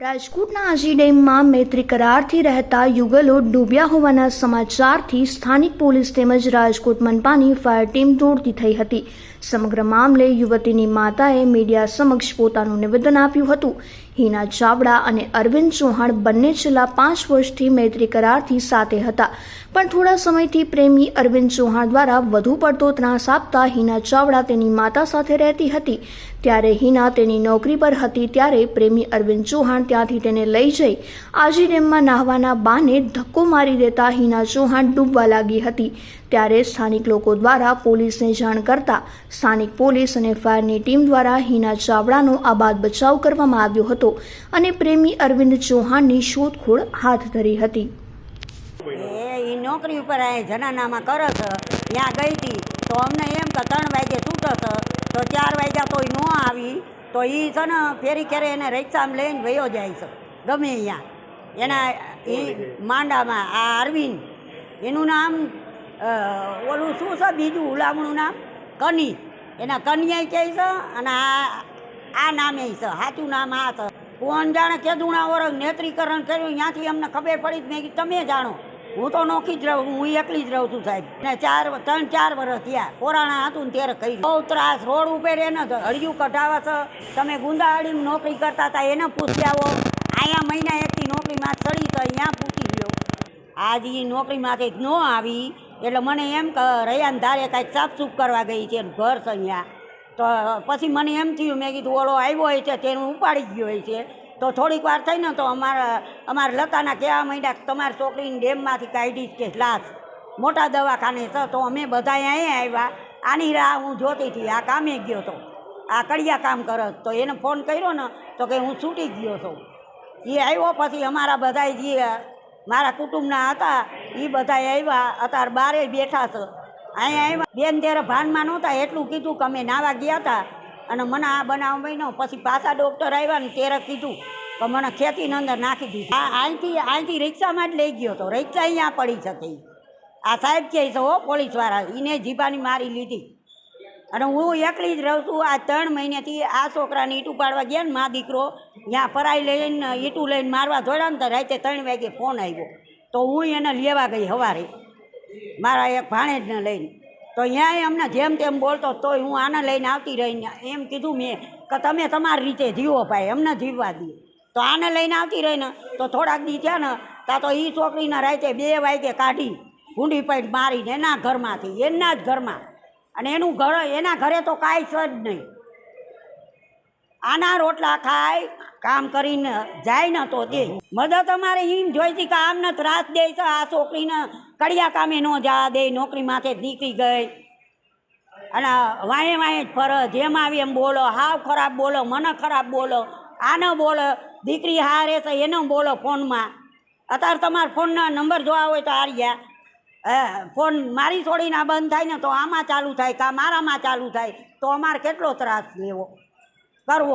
રાજકોટના આજી ડેમમાં મૈત્રી કરારથી રહેતા યુગલો ડૂબ્યા હોવાના સમાચારથી સ્થાનિક પોલીસ તેમજ રાજકોટ મનપાની ફાયર ટીમ દોડતી થઈ હતી. સમગ્ર મામલે યુવતીની માતાએ મીડિયા સમક્ષ પોતાનું નિવેદન આપ્યું હતું. હિના ચાવડા અને અરવિંદ ચૌહાણ બંને છેલ્લા પાંચ વર્ષથી મૈત્રી કરારથી સાથે હતા. પણ થોડા સમયથી પ્રેમી અરવિંદ ચૌહાણ દ્વારા વધુ પડતો ત્રાસ આપતા હિના ચાવડા તેની માતા સાથે રહેતી હતી. ત્યારે હિના તેની નોકરી પર હતી ત્યારે પ્રેમી અરવિંદ ચૌહાણ ત્યાંથી તેને લઈ જઈ. આજી ડેમમાં નાહવાના બાને ધક્કો મારી દેતા હિના ચૌહાણ ડૂબવા લાગી હતી. ત્યારે સ્થાનિક લોકો દ્વારા પોલીસને જાણ કરતા સ્થાનિક પોલીસ અને ફાયરની ટીમ દ્વારા હિના ચાવડાનો આબાદ બચાવ કરવામાં આવ્યો હતો અને પ્રેમી અરવિંદ ચૌહાણની શોધખોળ હાથ ધરી હતી. એ નોકરી ઉપર આ જનાનામાં કરે છે, ત્યાં ગઈ હતી તો અમને એમ કે ત્રણ વાગે છૂટો છે, તો ચાર વાગ્યા તો ન આવી, તો એ છે ને ફેરી ખેરે એને રિક્ષામાં લઈને વયો જાય છે, ગમે અહીંયા એના એ માંડામાં, આ અરવિંદ, એનું નામ ઓલું શું છે બીજું ઉલામણું નામ? કની. એના કન્યાય કહે છે અને આ આ નામે છે. સાચું નામ આ છે. કોણ જાણે કેદુણા ઓરગ નેત્રીકરણ કર્યું ત્યાંથી અમને ખબર પડી મેં કીધું, તમે જાણો. હું તો નોખી જ રહું હું એકલી જ રહું છું, સાહેબ. ને ચાર ત્રણ ચાર વર્ષ થયા. કોરાણા હતું ને ત્યારે કહી બહુ ત્રાસ, રોડ ઉપર એને હળિયું કઢાવે છે. તમે ગુંદાવાડીમાં નોકરી કરતા હતા, એને પૂછી આવો. અહીંયા મહિના એકથી નોકરીમાં ચડી તો અહીંયા પૂછી લ્યો. આજ એ નોકરીમાંથી ન આવી. એટલે મને એમ કે રયાન ધારે કાંઈક સાફસૂફ કરવા ગઈ છે ઘર અહીંયા તો પછી મને એમ થયું, મેં કીધું, ઓલો આવ્યો હોય છે, તેનું ઉપાડી ગયો હોય છે. તો થોડીક વાર થઈ ને તો અમારા અમારા લતાના કહેવા માંડ્યા તમારી છોકરીને ડેમમાંથી કાઢી કે લાશ. મોટા દવાખાને છે, તો અમે બધા અહીંયા આવ્યા. આની રાહ હું જોતી હતી, આ કામે ગયો તો. આ કડિયા કામ કરે તો એને ફોન કર્યો ને, તો કે હું છૂટી ગયો છું. એ આવ્યો પછી અમારા બધા જે મારા કુટુંબના હતા એ બધા આવ્યા અત્યારે બારે બેઠા છે. અહીંયા આવ્યા, બેન ત્યારે ભાનમાં નહોતા, એટલું કીધું કે અમે નાવા ગયા હતા અને મને આ બનાવ મહિનો પછી પાછા ડૉક્ટર આવ્યા ને ત્યારે કીધું કે મને ખેતીની અંદર નાખી દીધી. આ અહીંથી અહીંથી રિક્ષામાં જ લઈ ગયો હતો રિક્ષા અહીંયા પડી શકે આ સાહેબ કહે છે, હો, પોલીસવાળા એને જીભાની મારી લીધી. અને હું એકલી જ રહું છું, આ ત્રણ મહિનેથી આ છોકરાને ઈટું પાડવા ગયા ને મા દીકરો ત્યાં પરાઈ લઈને ઈટું લઈને મારવા દોડ્યા ને તો રાતે ત્રણ વાગે ફોન આવ્યો. તો હું એને લેવા ગઈ સવારે મારા એક ભાણેજને લઈને. તો ત્યાંય અમને જેમ તેમ બોલતો તોય હું આને લઈને આવતી રહીને એમ કીધું મેં કે તમે તમારી રીતે જીવો ભાઈ, અમને જીવવા દે. તો આને લઈને આવતી રહીને તો થોડાક દી થયા ને ત્યાં તો એ છોકરીના રાતે બે વાગે કાઢી ભૂંડી પાઈટ મારીને એના ઘરમાંથી, એના જ ઘરમાં. અને એનું ઘર, એના ઘરે તો કાંઈ છે જ નહીં. આના રોટલા ખાય કામ કરીને જાય ને તો તે. મદદ અમારે એમ જોઈતી કે આમને ત્રાસ દે છે, આ છોકરીને કડિયા કામે ન જવા દે, નોકરી માથે દીકરી ગઈ. અને વાંહે વાંહે જ ફર, જેમ આવી એમ બોલો, હાવ ખરાબ બોલો, મને ખરાબ બોલો આને બોલો, દીકરી હારે છે, એને બોલો ફોનમાં. અત્યારે તમારા ફોનના નંબર જોવા હોય તો આર્યા. હે, ફોન મારી છોડીને આ બંધ થાય ને તો આમાં ચાલુ થાય કાં મારામાં ચાલુ થાય, તો અમારે કેટલો ત્રાસ લેવો? કરવો.